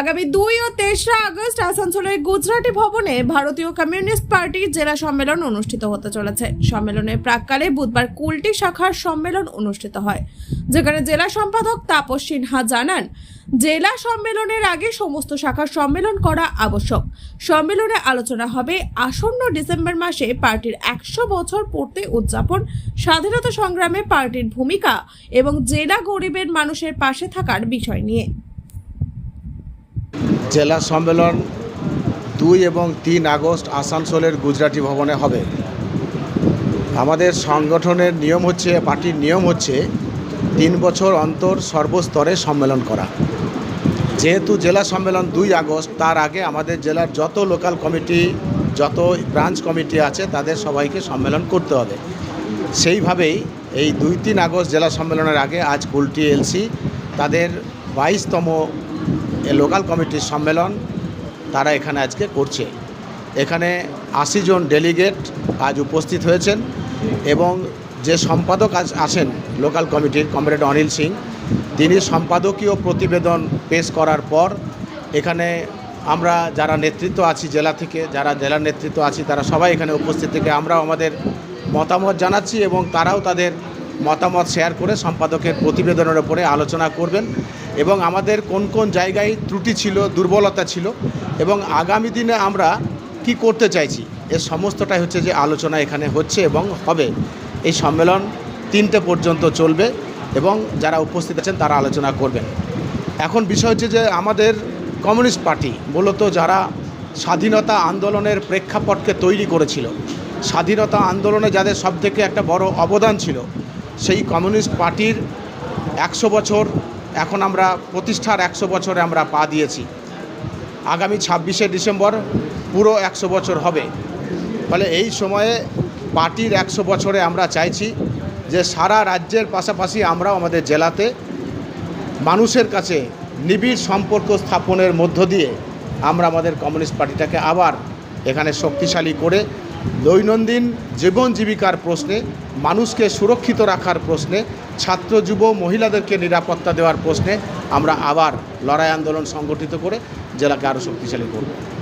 আগামী দুই ও তেসরা আগস্ট আসানসোলের গুজরাটি ভবনে ভারতীয় কমিউনিস্ট পার্টির জেলা সম্মেলন অনুষ্ঠিত হতে চলেছে। সম্মেলনের প্রাককালে বুধবার কুলটি শাখার সম্মেলন অনুষ্ঠিত হয়, যেখানে জেলা সম্পাদক তাপস সিনহা জানান, জেলা সম্মেলনের আগে সমস্ত শাখার সম্মেলন করা আবশ্যক। সম্মেলনে আলোচনা হবে আসন্ন ডিসেম্বর মাসে পার্টির একশো বছর পূর্তি উদযাপন, স্বাধীনতা সংগ্রামে পার্টির ভূমিকা এবং জেলা গরিবের মানুষের পাশে থাকার বিষয় নিয়ে। জেলা সম্মেলন দুই এবং তিন আগস্ট আসানসোলের গুজরাটি ভবনে হবে। আমাদের সংগঠনের নিয়ম হচ্ছে, পার্টির নিয়ম হচ্ছে তিন বছর অন্তর সর্বস্তরে সম্মেলন করা। যেহেতু জেলা সম্মেলন দুই আগস্ট, তার আগে আমাদের জেলার যত লোকাল কমিটি, যত ব্রাঞ্চ কমিটি আছে, তাদের সবাইকে সম্মেলন করতে হবে। সেইভাবেই এই দুই তিন আগস্ট জেলা সম্মেলনের আগে আজ কুলটি এলসি তাদের বাইশতম লোকাল কমিটির সম্মেলন তারা এখানে আজকে করছে। এখানে আশি জন ডেলিগেট আজ উপস্থিত হয়েছেন এবং যে সম্পাদক আজ আসেন লোকাল কমিটির কমরেড অনিল সিং, তিনি সম্পাদকীয় প্রতিবেদন পেশ করার পর এখানে আমরা যারা নেতৃত্ব আছি জেলা থেকে, যারা জেলার নেতৃত্ব আছি, তারা সবাই এখানে উপস্থিত থেকে আমরাও আমাদের মতামত জানাচ্ছি এবং তারাও তাদের মতামত শেয়ার করে সম্পাদকের প্রতিবেদনের ওপরে আলোচনা করবেন এবং আমাদের কোন কোন জায়গায় ত্রুটি ছিল, দুর্বলতা ছিল এবং আগামী দিনে আমরা কি করতে চাইছি এর সমস্তটাই হচ্ছে যে আলোচনা এখানে হচ্ছে এবং হবে। এই সম্মেলন তিনটে পর্যন্ত চলবে এবং যারা উপস্থিত আছেন তারা আলোচনা করবেন। এখন বিষয় হচ্ছে যে আমাদের কমিউনিস্ট পার্টি, মূলত যারা স্বাধীনতা আন্দোলনের প্রেক্ষাপটকে তৈরি করেছিল, স্বাধীনতা আন্দোলনে যাদের সবথেকে একটা বড় অবদান ছিল সেই কমিউনিস্ট পার্টির একশো বছর এখন আমরা প্রতিষ্ঠার একশো বছরে আমরা পা দিয়েছি। আগামী ছাব্বিশে ডিসেম্বর পুরো একশো বছর হবে। ফলে এই সময়ে পার্টির একশো বছরে আমরা চাইছি যে সারা রাজ্যের পাশাপাশি আমরাও আমাদের জেলাতে মানুষের কাছে নিবিড় সম্পর্ক স্থাপনের মধ্য দিয়ে আমরা আমাদের কমিউনিস্ট পার্টিটাকে আবার এখানে শক্তিশালী করে দৈনন্দিন জীবন জীবিকার প্রশ্নে, মানুষকে সুরক্ষিত রাখার প্রশ্নে, ছাত্র, যুব, মহিলাদেরকে নিরাপত্তা দেওয়ার প্রশ্নে আমরা আবার লড়াই আন্দোলন সংগঠিত করে জেলাকে আরও শক্তিশালী করব।